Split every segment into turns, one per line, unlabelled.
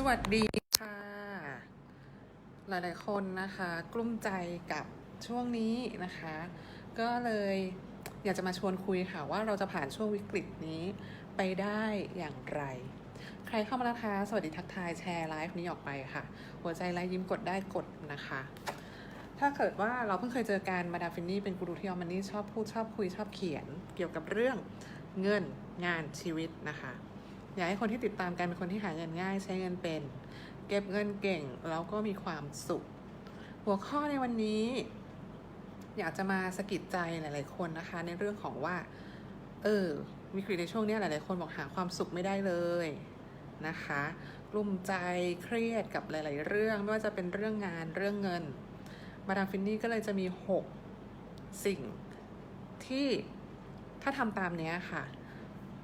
สวัสดีค่ะ หลาย ๆ คนนะคะ กลุ้มใจกับช่วงนี้นะคะ ก็เลยอยากจะมาชวนคุยค่ะว่าเราจะผ่านช่วงวิกฤตนี้ไปได้อย่างไร ใครเข้ามาแล้วคะ สวัสดีทักทายแชร์ไลฟ์นี้ออกไปค่ะ หัวใจไลฟ์ยิ้มกดได้กดนะคะ ถ้าเกิดว่าเราเพิ่งเคยเจอกันมาดามฟินนี่เป็นกูรูที่ออมันนี่ชอบพูดชอบคุยชอบเขียน เกี่ยวกับเรื่องเงินงานชีวิตนะคะ อยากให้คนที่ติดตามกันเป็นคนที่หาเงินง่ายใช้เงินเป็น เก็บเงินเก่งแล้วก็มีความสุข หัวข้อในวันนี้ อยากจะมาสะกิดใจหลาย ๆ คนนะคะ ในเรื่องของว่า เออวิกฤตในช่วงนี้หลาย ๆ คนบอกหาความสุขไม่ได้เลยนะคะกลุ่มใจเครียดกับหลาย ๆ เรื่องไม่ว่าจะเป็นเรื่องงานเรื่องเงิน มาดามฟินนี่ก็เลยจะมี 6 สิ่งที่ถ้าทำตามนี้ค่ะ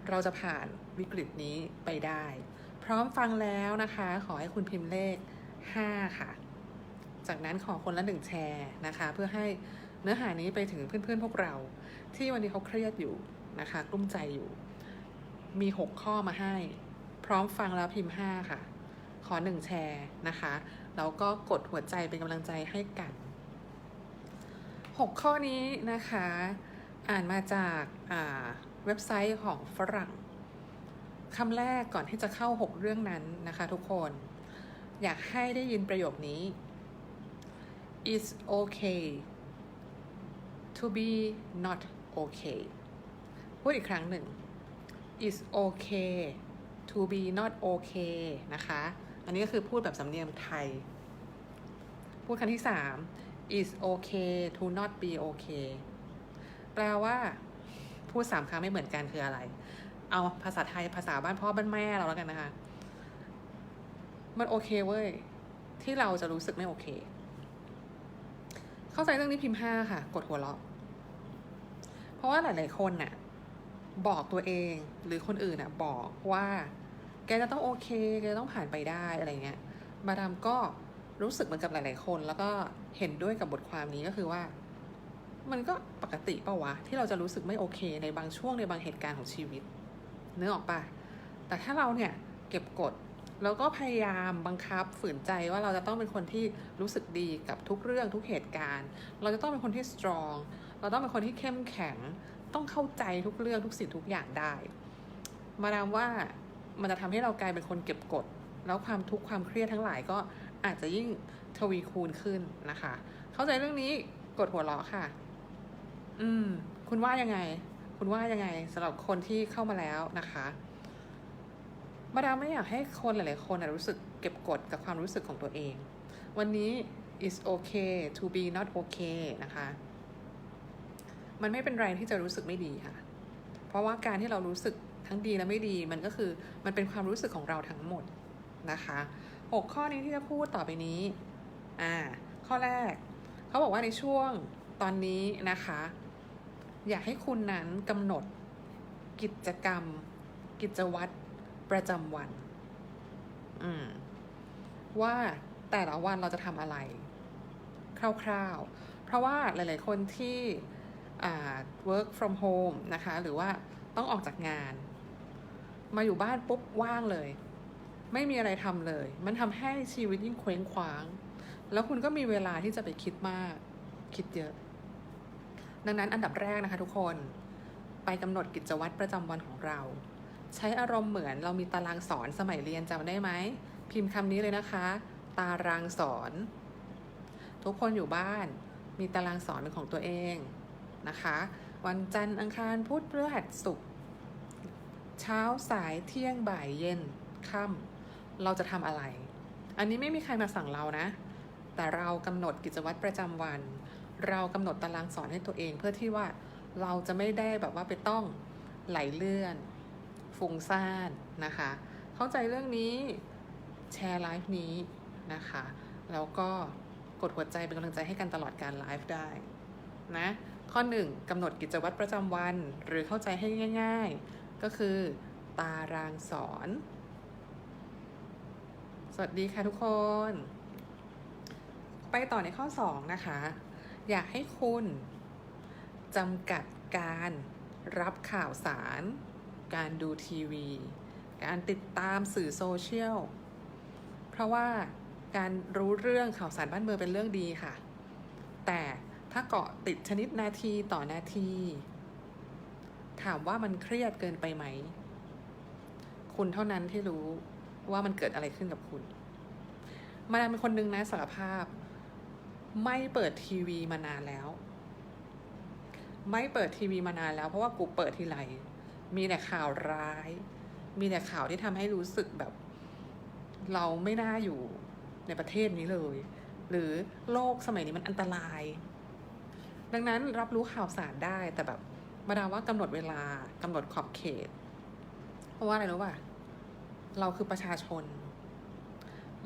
เราจะผ่าน วิกฤตนี้ไปได้ พร้อมฟังแล้วนะคะ ขอให้คุณพิมพ์เลข 5 ค่ะ จากนั้นขอคนละหนึ่งแชร์นะคะ เพื่อให้เนื้อหานี้ไปถึงเพื่อนๆพวกเรา ที่วันนี้เขาเครียดอยู่นะคะกลุ้มใจอยู่ มี 6 ข้อมาให้ พร้อมฟังแล้วพิมพ์ 5 ค่ะ ขอหนึ่งแชร์นะคะแล้วก็กดหัวใจเป็นกำลังใจให้กัน 6 ข้อนี้นะคะ อ่านมาจากอ่าเว็บไซต์ของฝรั่ง คำแรกก่อนที่จะเข้า 6 เรื่องนั้นนะคะทุกคน อยากให้ได้ยินประโยคนี้ it's okay to be not okay พูดอีกครั้งหนึ่ง it's okay to be not okay นะคะ อันนี้ก็คือพูดแบบสำเนียงไทย พูดครั้งที่3 it's okay to not be okay แปลว่า พูดสามครั้งไม่เหมือนกันคืออะไร เอาภาษาไทยภาษาบ้านพ่อบ้านแม่เราแล้วกันนะคะ มันโอเคเว้ย ที่เราจะรู้สึกไม่โอเค เข้าใจเรื่องนี้พิมพ์ห้าค่ะ กดหัวเราะ เพราะว่าหลาย ๆ คนน่ะ บอกตัวเองหรือคนอื่นน่ะ บอกว่า แกจะต้องโอเค แกจะต้องผ่านไปได้อะไรเงี้ย มาดามก็รู้สึกเหมือนกับหลาย ๆ คน แล้วก็เห็นด้วยกับบทความนี้ก็คือว่า มันก็ปกติเปล่าวะ ที่เราจะรู้สึกไม่โอเค ในบางช่วงในบางเหตุการณ์ของชีวิต เนื้อออกปะแต่ถ้าเราเนี่ยเก็บกดแล้วก็พยายามบังคับฝืนใจว่าเราจะต้องเป็นคนที่รู้สึกดีกับทุกเรื่องทุกเหตุการณ์ เราจะต้องเป็นคนที่ strong เราต้องเป็นคนที่เข้มแข็ง ต้องเข้าใจทุกเรื่องทุกสิ่งทุกอย่างได้ มาดามว่ามันจะทำให้เรากลายเป็นคนเก็บกด แล้วความทุกข์ความเครียดทั้งหลายก็อาจจะยิ่งทวีคูณขึ้นนะคะ เข้าใจเรื่องนี้กดหัวเราะค่ะ อืม คุณว่ายังไง คุณว่ายังไงสำหรับคนที่เข้ามาแล้วนะคะมาดามไม่อยากให้คนหลาย ๆ คนนะรู้สึกเก็บกดกับความรู้สึกของตัวเอง วันนี้ is okay to be not okay นะคะ มันไม่เป็นไรที่จะรู้สึกไม่ดีค่ะ เพราะว่าการที่เรารู้สึกทั้งดีและไม่ดี มันก็คือมันเป็นความรู้สึกของเราทั้งหมดนะคะหกข้อนี้ที่จะพูดต่อไปนี้ อ่า ข้อแรก เขาบอกว่าในช่วงตอนนี้นะคะ อยากให้คุณนั้นกำหนดกิจกรรม กิจวัตรประจำวัน อืม ว่าแต่ละวันเราจะทำอะไร คร่าวๆ เพราะว่าหลาย ๆ คนที่อ่า work from home นะคะ หรือว่าต้องออกจากงาน มาอยู่บ้านปุ๊บว่างเลย ไม่มีอะไรทำเลย มันทำให้ชีวิตยิ่งเคว้งคว้าง แล้วคุณก็มีเวลาที่จะไปคิดมาก คิดเยอะ ดังนั้นอันดับแรกนะคะทุกคนไปกำหนดกิจวัตรประจำวันของเรา ใช้อารมณ์เหมือนเรามีตารางสอนสมัยเรียนจำได้ไหม พิมพ์คำนี้เลยนะคะ ตารางสอน ทุกคนอยู่บ้าน มีตารางสอนเป็นของตัวเองนะคะ วันจันทร์อังคารพุธพฤหัสศุกร์เช้าสายเที่ยงบ่ายเย็นค่ำเราจะทำอะไร อันนี้ไม่มีใครมาสั่งเรานะ แต่เรากำหนดกิจวัตรประจำวัน เรากำหนดตารางสอนให้ตัวเองเพื่อที่ว่าเราจะไม่ได้แบบว่าไปต้องไหลเลื่อนฟุ้งซ่านนะคะ เข้าใจเรื่องนี้แชร์ไลฟ์นี้นะคะ แล้วก็กดหัวใจเป็นกำลังใจให้กันตลอดการไลฟ์ได้นะข้อหนึ่งกำหนดกิจวัตรประจำวันหรือเข้าใจให้ง่าย ๆ ก็คือ ตารางสอน สวัสดีค่ะทุกคน ไปต่อในข้อ 2 นะคะ อยากให้คุณจำกัดการรับข่าวสาร การดูทีวี การติดตามสื่อโซเชียล เพราะว่าการรู้เรื่องข่าวสารบ้านเมืองเป็นเรื่องดีค่ะ แต่ถ้าเกาะติดชนิดนาทีต่อนาที ถามว่ามันเครียดเกินไปไหม คุณเท่านั้นที่รู้ว่ามันเกิดอะไรขึ้นกับคุณ มาดามเป็นคนนึงนะสารภาพ ไม่เปิดทีวีมานานแล้ว ไม่เปิดทีวีมานานแล้ว เพราะว่ากูเปิดทีไรมีแต่ข่าวร้าย มีแต่ข่าวที่ทำให้รู้สึกแบบ เราไม่น่าอยู่ในประเทศนี้เลย หรือโลกสมัยนี้มันอันตราย ดังนั้นรับรู้ข่าวสารได้แต่แบบมาดาว่ากำหนดเวลากำหนดขอบเขต เพราะว่าอะไรรู้ป่ะเราคือประชาชน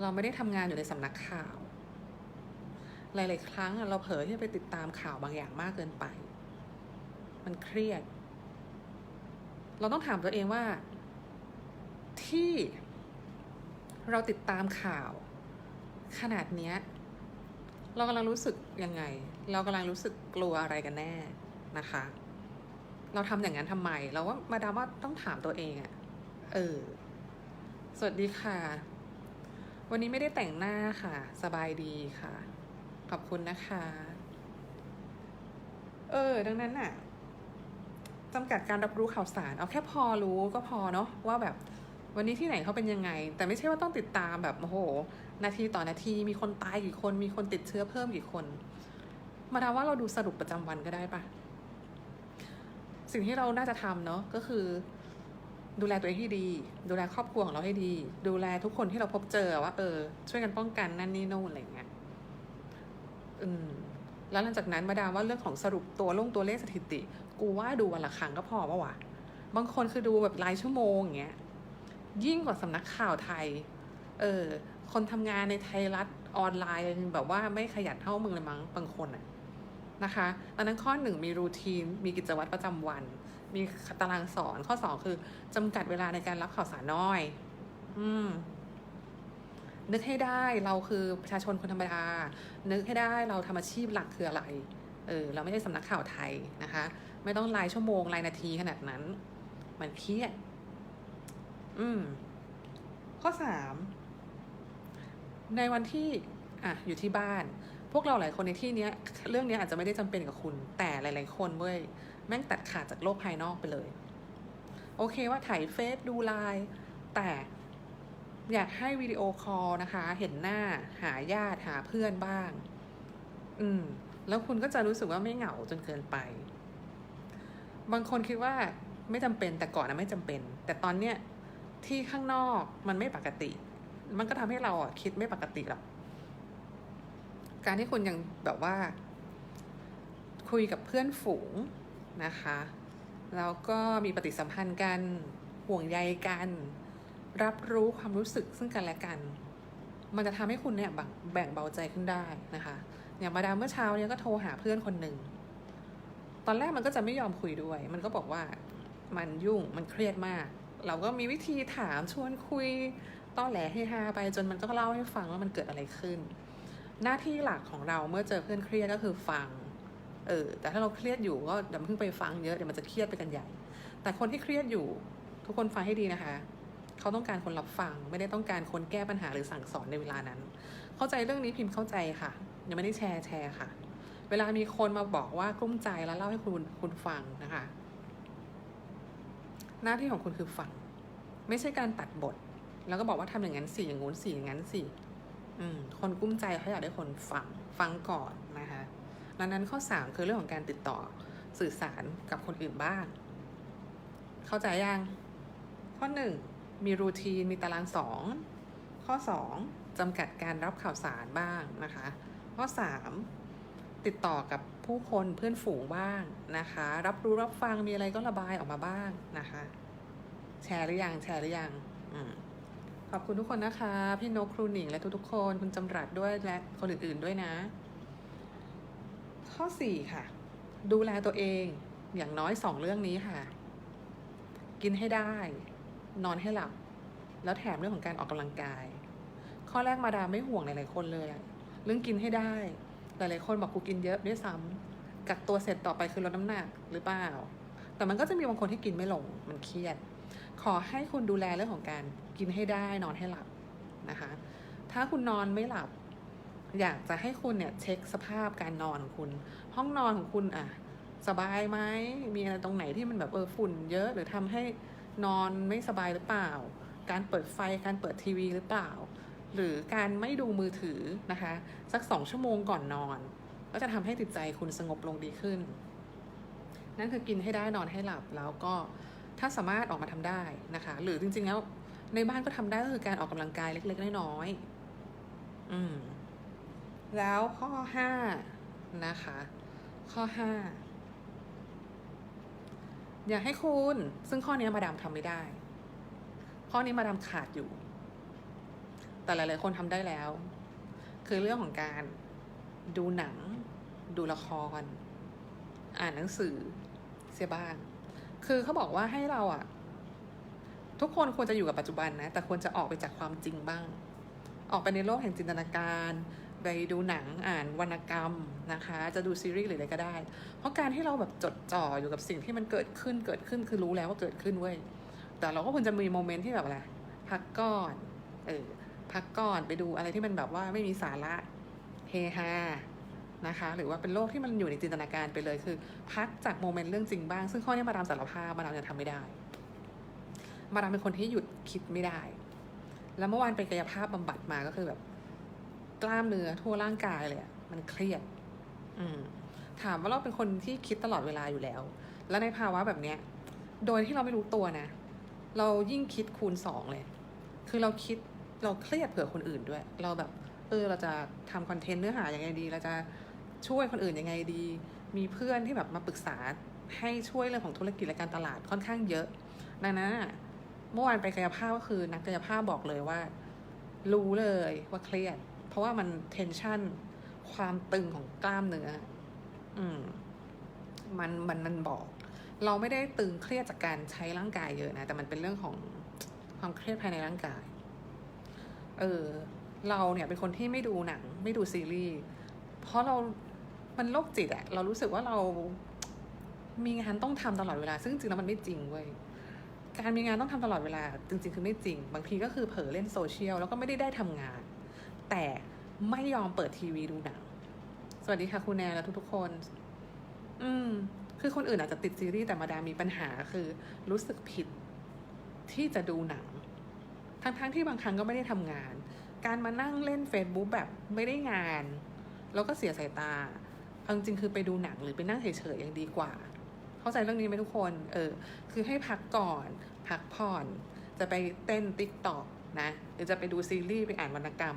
เราไม่ได้ทำงานอยู่ในสำนักข่าว หลาย ๆ ครั้งเราเผลอที่จะไปติดตามข่าวบางอย่างมากเกินไป มันเครียด เราต้องถามตัวเองว่า ที่เราติดตามข่าว ขนาดเนี้ย เรากำลังรู้สึกยังไง เรากำลังรู้สึกกลัวอะไรกันแน่นะคะ เราทำอย่างนั้นทำไม เราว่ามาดามว่าต้องถามตัวเองอะเออ สวัสดีค่ะ วันนี้ไม่ได้แต่งหน้าค่ะ สบายดีค่ะ ขอบคุณนะคะ เออ ดังนั้นน่ะจำกัดการรับรู้ข่าวสาร เอาแค่พอรู้ก็พอเนาะว่าแบบวันนี้ที่ไหนเขาเป็นยังไง แต่ไม่ใช่ว่าต้องติดตามแบบโอ้โห นาทีต่อนาทีมีคนตายกี่คน มีคนติดเชื้อเพิ่มกี่คน มาดาว่าเราดูสรุปประจำวันก็ได้ปะสิ่งที่เราน่าจะทำเนาะก็คือ ดูแลตัวเองให้ดี ดูแลครอบครัวของเราให้ดี ดูแลทุกคนที่เราพบเจอว่า เออ ช่วยกันป้องกันนั่นนี่โน่นอะไรเงี้ย อืมแล้วหลังจากนั้นมาดามว่าเรื่องของสรุปตัวลงตัวเลขสถิติ กูว่าดูวันละครั้งก็พอปะวะบางคนคือดูแบบรายชั่วโมงอย่างเงี้ยยิ่งกว่าสำนักข่าวไทย เออ คนทำงานในไทยรัฐออนไลน์แบบว่าไม่ขยันเท่ามึงเลยมั้งบางคนอะนะคะดังนั้นข้อหนึ่งมีรูทีน มีกิจวัตรประจำวัน มีตารางสอนข้อสองคือจำกัดเวลาในการรับข่าวสารน้อย อืม นึกให้ได้เราคือประชาชนคนธรรมดา นึกให้ได้เราทำอาชีพหลักคืออะไร เออเราไม่ใช่สำนักข่าวไทยนะคะ ไม่ต้องรายชั่วโมงรายนาทีขนาดนั้น มันเครียด อืม ข้อสาม ในวันที่อะอยู่ที่บ้าน พวกเราหลายคนในที่เนี้ย เรื่องนี้อาจจะไม่ได้จำเป็นกับคุณ แต่หลาย ๆ คนเว้ยแม่งตัดขาดจากโลกภายนอกไปเลย โอเคว่าถ่ายเฟซดูไลน์แต่ อยากให้วิดีโอคอลนะคะ เห็นหน้าหาญาติหาเพื่อนบ้าง อืม แล้วคุณก็จะรู้สึกว่าไม่เหงาจนเกินไป บางคนคิดว่าไม่จำเป็นแต่ก่อนนะไม่จำเป็น แต่ตอนเนี้ยที่ข้างนอกมันไม่ปกติ มันก็ทำให้เราอะคิดไม่ปกติหรอกการที่คุณยังแบบว่า คุยกับเพื่อนฝูงนะคะ แล้วก็มีปฏิสัมพันธ์กันห่วงใยกัน รับรู้ความรู้สึกซึ่งกันและกัน มันจะทำให้คุณเนี่ยแบ่งแบ่งเบาใจขึ้นได้นะคะอย่างมาดามเมื่อเช้าเนี่ยก็โทรหาเพื่อนคนหนึ่งตอนแรกมันก็จะไม่ยอมคุยด้วย มันก็บอกว่ามันยุ่งมันเครียดมาก เราก็มีวิธีถามชวนคุยต้อแหลให้ฮาไปจนมันก็เล่าให้ฟังว่ามันเกิดอะไรขึ้น หน้าที่หลักของเราเมื่อเจอเพื่อนเครียดก็คือฟังเออแต่ถ้าเราเครียดอยู่ก็อย่าเพิ่งไปฟังเยอะเดี๋ยวมันจะเครียดไปกันใหญ่ แต่คนที่เครียดอยู่ทุกคนฟังให้ดีนะคะ เขาต้องการคนรับฟัง ไม่ได้ต้องการคนแก้ปัญหาหรือสั่งสอนในเวลานั้น เข้าใจเรื่องนี้พิมพ์เข้าใจค่ะ ยังไม่ได้แชร์แชร์ค่ะ เวลามีคนมาบอกว่ากลุ้มใจแล้วเล่าให้คุณคุณฟังนะคะ หน้าที่ของคุณคือฟัง ไม่ใช่การตัดบท แล้วก็บอกว่าทำอย่างนั้นสิอย่างงู้นสิอย่างนั้นสิอืมคนกุ้มใจเขาอยากได้คนฟังฟังก่อนนะคะดังนั้นข้อสามคือเรื่องของการติดต่อสื่อสารกับคนอื่นบ้าง เข้าใจยัง ข้อหนึ่ง มีรูทีน มีตารางสองข้อสองจำกัดการรับข่าวสารบ้างนะคะ ข้อสามติดต่อกับผู้คนเพื่อนฝูงบ้างนะคะ รับรู้รับฟังมีอะไรก็ระบายออกมาบ้างนะคะ แชร์หรือยังแชร์หรือยังอืมขอบคุณทุกคนนะคะ พี่นกครูหนิงและทุกๆคนคุณจำรัดด้วยและคนอื่นๆด้วยนะ ข้อสี่ค่ะ ดูแลตัวเองอย่างน้อยสองเรื่องนี้ค่ะ กินให้ได้ นอนให้หลับ แล้วแถมเรื่องของการออกกำลังกาย ข้อแรกมาดามไม่ห่วงหลายๆคนเลย เรื่องกินให้ได้ หลายๆคนบอกกูกินเยอะด้วยซ้ำกักตัวเสร็จต่อไปคือลดน้ำหนักหรือเปล่า แต่มันก็จะมีบางคนที่กินไม่ลง มันเครียด ขอให้คุณดูแลเรื่องของการกินให้ได้นอนให้หลับนะคะ ถ้าคุณนอนไม่หลับ อยากจะให้คุณเนี่ยเช็คสภาพการนอนของคุณ ห้องนอนของคุณอะสบายไหม มีอะไรตรงไหนที่มันแบบเออฝุ่นเยอะหรือทำให้ นอนไม่สบายหรือเปล่า การเปิดไฟการเปิดทีวีหรือเปล่า หรือการไม่ดูมือถือนะคะ สักสองชั่วโมงก่อนนอน ก็จะทำให้จิตใจคุณสงบลงดีขึ้น นั่นคือกินให้ได้นอนให้หลับแล้วก็ถ้าสามารถออกมาทำได้นะคะ หรือจริงๆแล้วในบ้านก็ทำได้ก็คือการออกกำลังกายเล็กๆน้อยๆอืมแล้วข้อห้านะคะ ข้อห้า อยากให้คุณ ซึ่งข้อนี้มาดามทำไม่ได้ ข้อนี้มาดามขาดอยู่ แต่หลายๆคนทำได้แล้ว คือเรื่องของการดูหนัง ดูละคร อ่านหนังสือเสียบ้าง คือเขาบอกว่าให้เราอะทุกคนควรจะอยู่กับปัจจุบันนะ แต่ควรจะออกไปจากความจริงบ้าง ออกไปในโลกแห่งจินตนาการ ไปดูหนังอ่านวรรณกรรมนะคะ จะดูซีรีส์หรืออะไรก็ได้ เพราะการที่เราแบบจดจ่ออยู่กับสิ่งที่มันเกิดขึ้นเกิดขึ้นคือรู้แล้วว่าเกิดขึ้นเว้ยแต่เราก็ควรจะมีโมเมนต์ที่แบบอะไรพักก่อนเออพักก่อนไปดูอะไรที่มันแบบว่าไม่มีสาระเฮฮานะคะ หรือว่าเป็นโลกที่มันอยู่ในจินตนาการไปเลยคือ พักจากโมเมนต์เรื่องจริงบ้าง ซึ่งข้อนี้มาดามสารภาพมาดามยังทำไม่ได้ มาดามเป็นคนที่หยุดคิดไม่ได้ แล้วเมื่อวานไปกายภาพบำบัดมาก็คือแบบ กล้ามเนื้อทั่วร่างกายเลยอะมันเครียด อืม ถามว่าเราเป็นคนที่คิดตลอดเวลาอยู่แล้ว แล้วในภาวะแบบเนี้ย โดยที่เราไม่รู้ตัวนะ เรายิ่งคิดคูณสองเลย คือเราคิดเราเครียดเผื่อคนอื่นด้วย เราแบบ เออเราจะทำคอนเทนต์เนื้อหายังไงดี เราจะช่วยคนอื่นยังไงดี มีเพื่อนที่แบบมาปรึกษาให้ช่วยเรื่องของธุรกิจและการตลาดค่อนข้างเยอะ ดังนั้นะเมื่อวานไปกายภาพก็คือนักกายภาพบอกเลยว่า รู้เลยว่าเครียด ราะว่ามันเทนชันความตึงของกล้ามเนื้อ อืม มันมันมันบอก เราไม่ได้ตึงเครียดจากการใช้ร่างกายเยอะนะ แต่มันเป็นเรื่องของความเครียดภายในร่างกาย เออ เราเนี่ยเป็นคนที่ไม่ดูหนัง ไม่ดูซีรีส์ เพราะเรา มันโรคจิตอะเรารู้สึกว่าเรามีงานต้องทำตลอดเวลา ซึ่งจริงแล้วมันไม่จริงเว้ย การมีงานต้องทำตลอดเวลา จริง ๆ คือไม่จริง บางทีก็คือเผลอเล่นโซเชียลแล้วก็ไม่ได้ได้ทำงาน แต่ไม่ยอมเปิดทีวีดูหนัง สวัสดีค่ะคุณแนนและทุกๆคน อืม คือคนอื่นอาจจะติดซีรีส์แต่มาดามมีปัญหาคือ รู้สึกผิดที่จะดูหนัง ทั้งๆที่บางครั้งก็ไม่ได้ทำงาน การมานั่งเล่น Facebook แบบไม่ได้งาน แล้วก็เสียสายตาเอาจริงคือไปดูหนังหรือไปนั่งเฉยๆยังดีกว่า เข้าใจเรื่องนี้ไหมทุกคน เออ คือให้พักก่อน พักผ่อน จะไปเต้นติ๊กตอกนะ หรือจะไปดูซีรีส์ไปอ่านวรรณกรรม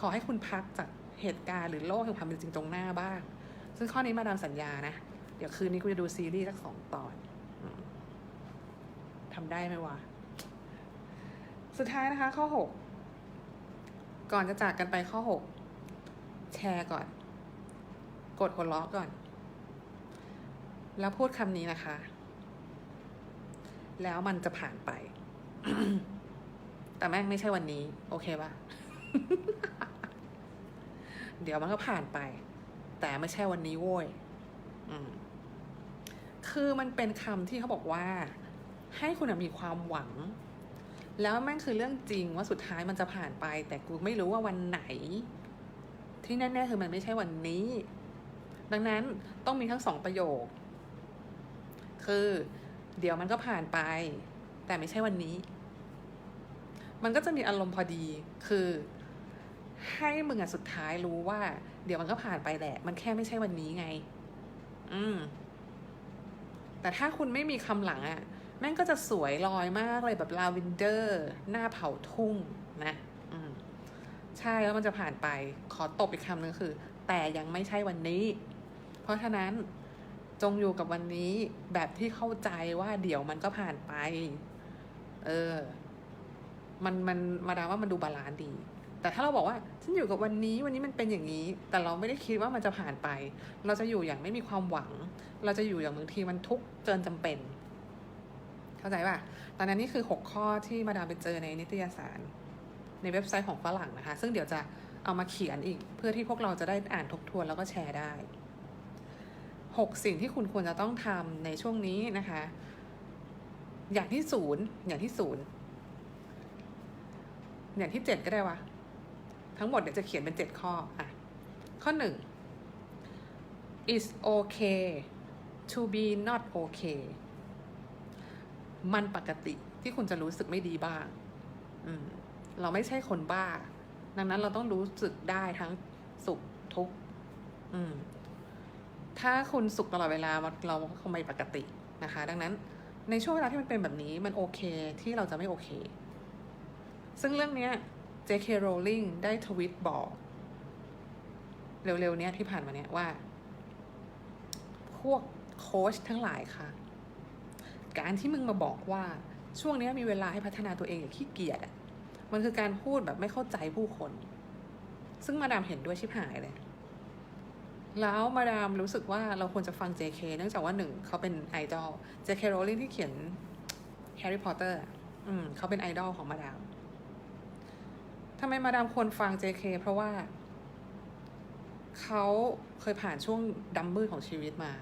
ขอให้คุณพักจากเหตุการณ์หรือโลกแห่งความเป็นจริงตรงหน้าบ้าง ซึ่งข้อนี้มาดามสัญญานะ เดี๋ยวคืนนี้กูจะดูซีรีส์สักสองตอนทำได้ไหมวะ สุดท้ายนะคะ ข้อหกก่อนจะจากกันไปข้อหกแชร์ก่อน กดหัวเราะก่อน แล้วพูดคำนี้นะคะ แล้วมันจะผ่านไป แต่แม่งไม่ใช่วันนี้ โอเคปะ เดี๋ยวมันก็ผ่านไป แต่ไม่ใช่วันนี้โว้ยอืมคือมันเป็นคำที่เขาบอกว่า ให้คุณมีความหวัง แล้วแม่งคือเรื่องจริงว่าสุดท้ายมันจะผ่านไป แต่กูไม่รู้ว่าวันไหน ที่แน่ๆคือมันไม่ใช่วันนี้ ดังนั้นต้องมีทั้งสองประโยค คือ เดี๋ยวมันก็ผ่านไป แต่ไม่ใช่วันนี้ มันก็จะมีอารมณ์พอดี คือ ให้มึงอะสุดท้ายรู้ว่า เดี๋ยวมันก็ผ่านไปแหละ มันแค่ไม่ใช่วันนี้ไง อืม แต่ถ้าคุณไม่มีคำหลังอะแม่งก็จะสวยลอยมากเลยแบบลาเวนเดอร์ หน้าเผาทุ่งนะ อืม ใช่แล้วมันจะผ่านไป ขอตบอีกคำหนึ่งคือ แต่ยังไม่ใช่วันนี้ เพราะฉะนั้นจงอยู่กับวันนี้แบบที่เข้าใจว่าเดี๋ยวมันก็ผ่านไป เออ มันมันมาดามว่ามันดูบาลานซ์ดี แต่ถ้าเราบอกว่าฉันอยู่กับวันนี้วันนี้มันเป็นอย่างนี้ แต่เราไม่ได้คิดว่ามันจะผ่านไป เราจะอยู่อย่างไม่มีความหวัง เราจะอยู่อย่างบางทีมันทุกข์เกินจำเป็น เข้าใจป่ะตอนนั้นนี่คือ 6 ข้อที่มาดามไปเจอในนิตยสาร ในเว็บไซต์ของฝรั่งนะคะ ซึ่งเดี๋ยวจะเอามาเขียนอีก เพื่อที่พวกเราจะได้อ่านทบทวนแล้วก็แชร์ได้ 6 สิ่งที่คุณควรจะต้องทำในช่วงนี้นะคะ อย่างที่ศูนย์อย่างที่ศูนย์อย่างที่เจ็ดก็ได้วะ ทั้งหมดเดี๋ยวจะเขียนเป็นเจ็ดข้ออะข้อหนึ่ง is okay to be not okay มันปกติที่คุณจะรู้สึกไม่ดีบ้างอืมเราไม่ใช่คนบ้า ดังนั้นเราต้องรู้สึกได้ทั้งสุขทุกข์อืมถ้าคุณสุขตลอดเวลาเราคงไม่ปกตินะคะ ดังนั้นในช่วงเวลาที่มันเป็นแบบนี้มันโอเคที่เราจะไม่โอเค ซึ่งเรื่องเนี้ย J.K. Rowling ได้ทวิตบอก เร็วๆเนี้ยที่ผ่านมาเนี้ยว่า พวกโค้ชทั้งหลายค่ะ การที่มึงมาบอกว่าช่วงนี้มีเวลาให้พัฒนาตัวเองอย่าขี้เกียจอะมันคือการพูดแบบไม่เข้าใจผู้คน ซึ่งมาดามเห็นด้วยชิบหายเลย แล้วมาดามรู้สึกว่าเราควรจะฟัง JK เนื่องจากว่าหนึ่งเขาเป็นไอดอล JK Rowling ที่เขียน Harry Potter อะอืมเขาเป็นไอดอลของมาดาม ทำไมมาดามควรฟัง JK เพราะว่า เขาเคยผ่านช่วงดำมืดของชีวิตมา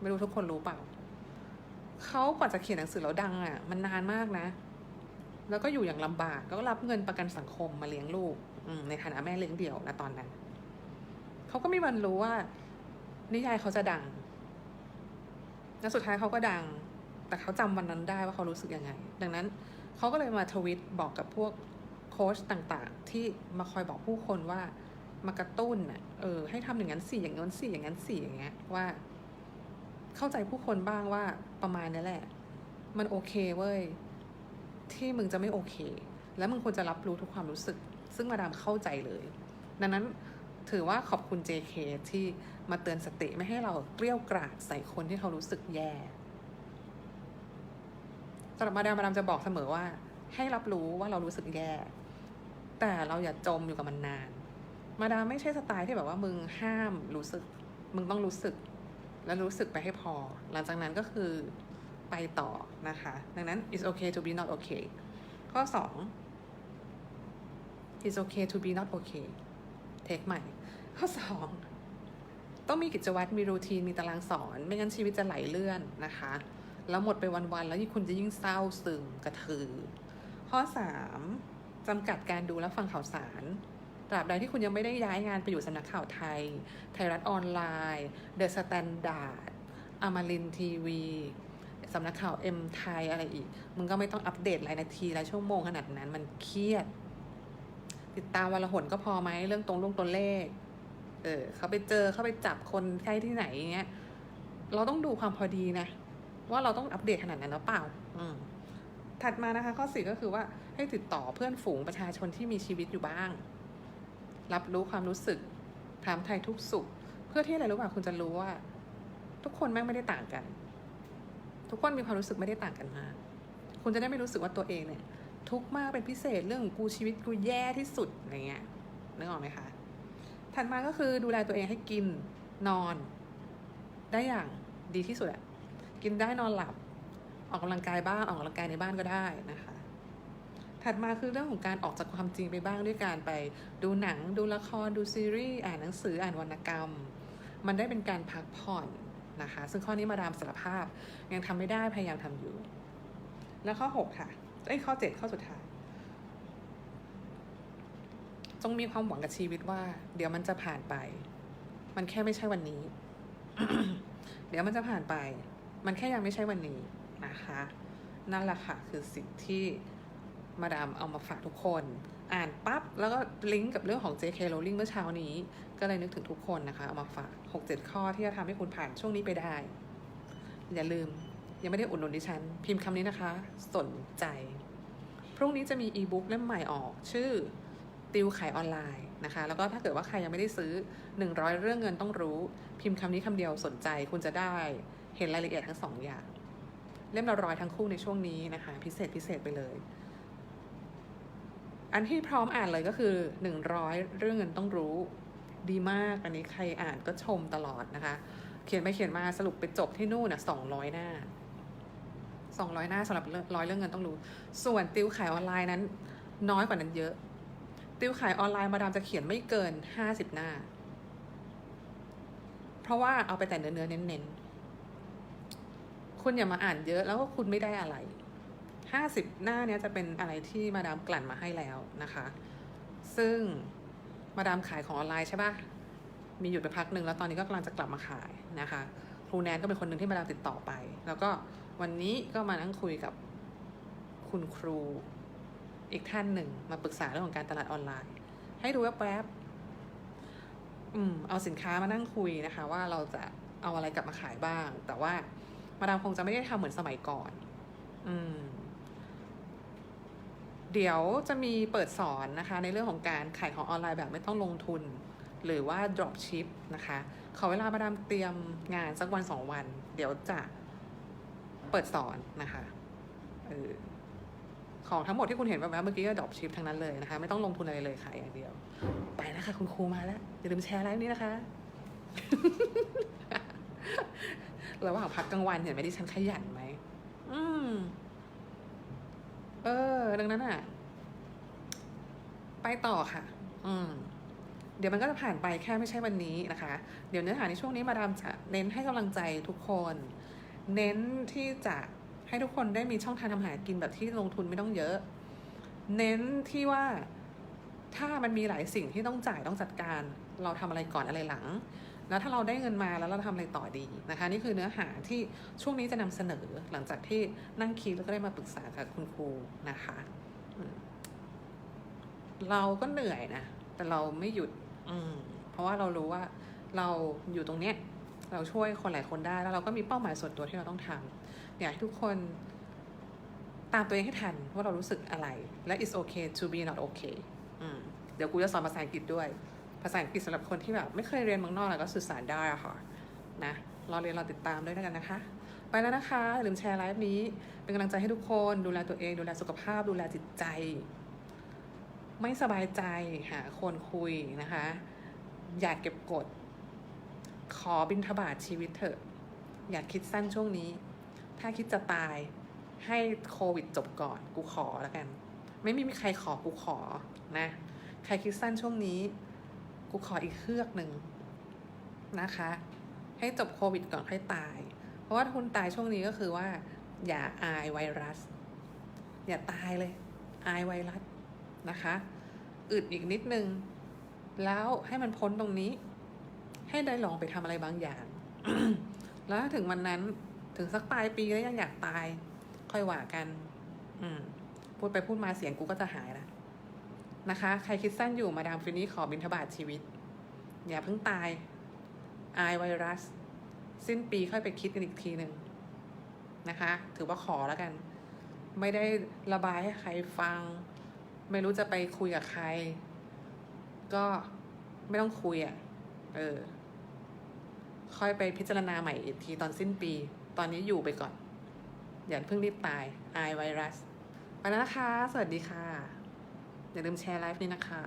ไม่รู้ทุกคนรู้เปล่า เขากว่าจะเขียนหนังสือแล้วดังอะ มันนานมากนะ แล้วก็อยู่อย่างลำบาก ก็รับเงินประกันสังคมมาเลี้ยงลูกอืในฐานะแม่เลี้ยงเดี่ยวนะตอนนั้น เขาก็ไม่มันรู้ว่า นิยายเขาจะดัง แล้วสุดท้ายเขาก็ดัง แต่เขาจำวันนั้นได้ว่าเขารู้สึกยังไง ดังนั้นเขาก็เลยมาทวิตบอกกับพวก ค้ชต่างๆ ที่มาคอยบอกผู้คนว่ามากระตุ้นอะเออให้ทำอย่างนั้นสิอย่างนั้นสิอย่างนั้นสิอย่างเงี้ยว่า เข้าใจผู้คนบ้างว่าประมาณนี้แหละ มันโอเคเว้ยที่มึงจะไม่โอเค แล้วมึงควรจะรับรู้ทุกความรู้สึก ซึ่งมาดามเข้าใจเลย ดังนั้นถือว่าขอบคุณ JK ที่มาเตือนสติไม่ให้เราเกลี้ยวกราดใส่คนที่เขารู้สึกแย่สำหรับมาดามมาดามจะบอกเสมอว่า ให้รับรู้ว่าเรารู้สึกแย่ แต่เราอย่าจมอยู่กับมันนาน มาดามไม่ใช่สไตล์ที่แบบว่ามึงห้ามรู้สึก มึงต้องรู้สึก แล้วรู้สึกไปให้พอ หลังจากนั้นก็คือไปต่อนะคะ ดังนั้น it's okay to be not okay ข้อสอง it's okay to be not okay เทคใหม่ ข้อสองต้องมีกิจวัตรมีรูทีน มีตารางสอน ไม่งั้นชีวิตจะไหลเลื่อนนะคะ แล้วหมดไปวัน ๆ แล้วยิ่คุณจะยิ่งเศร้าซึมกระทือ ข้อสาม จำกัดการดูและฟังข่าวสาร ตราบใดที่คุณยังไม่ได้ย้ายงานไปอยู่สำนักข่าวไทย ไทยรัฐออนไลน์ เดอะสแตนดาร์ดอมารินทีวีสำนักข่าวเอ็มไทยอะไรอีก มึงก็ไม่ต้องอัปเดตรายนาทีรายชั่วโมงขนาดนั้นมันเครียด ติดตามวันละหนก็พอไหมเรื่องตรงลงตัวเลข เออเขาไปเจอเขาไปจับคนใช่ที่ไหนอย่างเงี้ย เราต้องดูความพอดีนะ ว่าเราต้องอัปเดตขนาดนั้นหรือเปล่า อืม ถัดมานะคะข้อสี่ก็คือว่าให้ติดต่อเพื่อนฝูงประชาชนที่มีชีวิตอยู่บ้าง รับรู้ความรู้สึกถามไทยทุกสุข เพื่อที่อะไรรู้ป่ะคุณจะรู้ว่า ทุกคนแม่งไม่ได้ต่างกัน ทุกคนมีความรู้สึกไม่ได้ต่างกันมากคุณจะได้ไม่รู้สึกว่าตัวเองเนี่ย ทุกมากเป็นพิเศษเรื่องของกูชีวิตกูแย่ที่สุดอะไรเงี้ยนึกออกไหมคะถัดมาก็คือดูแลตัวเองให้กินนอน ได้อย่างดีที่สุดอะกินได้นอนหลับ ออกกำลังกายบ้างออกกำลังกายในบ้านก็ได้นะคะ ถัดมาคือเรื่องของการออกจากความจริงไปบ้างด้วยการไปดูหนังดูละครดูซีรีส์อ่านหนังสืออ่านวรรณกรรม มันได้เป็นการพักผ่อนนะคะ ซึ่งข้อนี้มาดามสารภาพยังทำไม่ได้พยายามทำอยู่ แล้วข้อหกค่ะเอ้ข้อเจ็ดข้อสุดท้ายจงมีความหวังกับชีวิตว่า เดี๋ยวมันจะผ่านไป มันแค่ไม่ใช่วันนี้ เดี๋ยวมันจะผ่านไป มันแค่ยังไม่ใช่วันนี้ นะคะ นั่นแหละค่ะคือสิ่งที่มาดามเอามาฝากทุกคน อ่านปั๊บ แล้วก็ลิงก์กับเรื่องของ JK Rowling เมื่อเช้านี้ ก็เลยนึกถึงทุกคนนะคะ เอามาฝาก 6-7 ข้อที่จะทำให้คุณผ่านช่วงนี้ไปได้ อย่าลืมยังไม่ได้อุดหนุนดิฉัน พิมพ์คำนี้นะคะ สนใจ พรุ่งนี้จะมีอีบุ๊กเล่มใหม่ออก ชื่อติวขายออนไลน์นะคะ แล้วก็ถ้าเกิดว่าใครยังไม่ได้ซื้อ 100 เรื่องเงินต้องรู้ พิมพ์คำนี้คำเดียวสนใจคุณจะได้เห็นรายละเอียดทั้งสองอย่าง เล่มละร้อยทั้งคู่ในช่วงนี้นะคะ พิเศษพิเศษไปเลย อันที่พร้อมอ่านเลยก็คือ 100 เรื่องเงินต้องรู้ดีมาก อันนี้ใครอ่านก็ชมตลอดนะคะ เขียนไปเขียนมาสรุปไปจบที่นู่นอะ200หน้า200หน้าสำหรับร้อยเรื่องเงินต้องรู้ ส่วนติวขายออนไลน์นั้น น้อยกว่านั้นเยอะ ติวขายออนไลน์มาดามจะเขียนไม่เกิน50หน้า เพราะว่าเอาไปแต่เนื้อเนื้อเน้นๆ คุณอย่ามาอ่านเยอะแล้วก็คุณไม่ได้อะไร50หน้าเนี้ยจะเป็นอะไรที่มาดามกลั่นมาให้แล้วนะคะ ซึ่งมาดามขายของออนไลน์ใช่ปะมีหยุดไปพักหนึ่งแล้วตอนนี้ก็กำลังจะกลับมาขายนะคะ ครูแนนก็เป็นคนหนึ่งที่มาดามติดต่อไป แล้วก็วันนี้ก็มานั่งคุยกับคุณครูอีกท่านหนึ่งมาปรึกษาเรื่องของการตลาดออนไลน์ ให้ดูแวบๆอืมเอาสินค้ามานั่งคุยนะคะ ว่าเราจะเอาอะไรกลับมาขายบ้าง แต่ว่า มาดามคงจะไม่ได้ทำเหมือนสมัยก่อน อืม เดี๋ยวจะมีเปิดสอนนะคะ ในเรื่องของการขายของออนไลน์แบบไม่ต้องลงทุน หรือว่า drop ship นะคะ ขอเวลามาดามเตรียมงานสักวันสองวัน เดี๋ยวจะเปิดสอนนะคะออของทั้งหมดที่คุณเห็นแบบเมื่อกี้ก็ drop ship ทั้งนั้นเลยนะคะ ไม่ต้องลงทุนอะไรเลยขายอย่างเดียว ไปแล้วค่ะ คุณครูมาแล้ว อย่าลืมแชร์ไลฟ์นี้นะคะ ระหว่างพักกลางวันเห็นไหมที่ฉันขยันไหมอืม เออ ดังนั้นอะ ไปต่อค่ะ อืม เดี๋ยวมันก็จะผ่านไปแค่ไม่ใช่วันนี้นะคะ เดี๋ยวเนื้อหาในช่วงนี้มาดามจะเน้นให้กำลังใจทุกคน เน้นที่จะให้ทุกคนได้มีช่องทางทำหากินแบบที่ลงทุนไม่ต้องเยอะ เน้นที่ว่าถ้ามันมีหลายสิ่งที่ต้องจ่ายต้องจัดการ เราทำอะไรก่อนอะไรหลัง แล้วถ้าเราได้เงินมาแล้วเราทำอะไรต่อดีนะคะ นี่คือเนื้อหาที่ช่วงนี้จะนำเสนอหลังจากที่นั่งคิดแล้วก็ได้มาปรึกษากับคุณครูนะคะอืมเราก็เหนื่อยนะ แต่เราไม่หยุด อืม เพราะว่าเรารู้ว่าเราอยู่ตรงเนี้ยเราช่วยคนหลายคนได้ แล้วเราก็มีเป้าหมายส่วนตัวที่เราต้องทำอยากให้ทุกคนตามตัวเองให้ทันว่าเรารู้สึกอะไร และ it's okay to be not okay อืม เดี๋ยวกูจะสอนภาษาอังกฤษด้วย ภาษาอังกฤษสำหรับคนที่แบบไม่เคยเรียนเมืองนอกแล้วก็สื่อสารได้อะค่ะนะรอเรียนรอติดตามด้วยแล้วกันนะคะ ไปแล้วนะคะอย่าลืมแชร์ไลฟ์นี้ เป็นกำลังใจให้ทุกคนดูแลตัวเอง ดูแลสุขภาพ ดูแลจิตใจ ไม่สบายใจหาคนคุยนะคะ อย่าเก็บกด ขอบินทบาทชีวิตเถอะ อย่าคิดสั้นช่วงนี้ ถ้าคิดจะตายให้โควิดจบก่อนกูขอแล้วกัน ไม่มีใครขอกูขอนะ ใครคิดสั้นช่วงนี้ กูขออีกเครือกหนึ่งนะคะ ให้จบโควิดก่อนค่อยตาย เพราะว่าถ้าคุณตายช่วงนี้ก็คือว่า อย่าอายไวรัส อย่าตายเลย อายไวรัสนะคะอึดอีกนิดนึง แล้วให้มันพ้นตรงนี้ ให้ได้ลองไปทำอะไรบางอย่าง แล้วถึงวันนั้นถึงสักปลายปีแล้วยังอยากตาย ค่อยว่ากัน อืมพูดไปพูดมาเสียงกูก็จะหายละ นะคะ ใครคิดสั้นอยู่มาดามฟินนี่ขอบินทบาทชีวิต อย่าเพิ่งตาย อายไวรัส สิ้นปีค่อยไปคิดกันอีกทีหนึ่งนะคะ ถือว่าขอแล้วกัน ไม่ได้ระบายให้ใครฟัง ไม่รู้จะไปคุยกับใคร ก็ไม่ต้องคุยอะ่ะ เออ ค่อยไปพิจารณาใหม่อีกทีตอนสิ้นปี ตอนนี้อยู่ไปก่อน อย่าเพิ่งรีบตาย อายไวรัสไปแล้วนะคะ สวัสดีค่ะ อย่าลืมแชร์ไลฟ์นี้นะคะ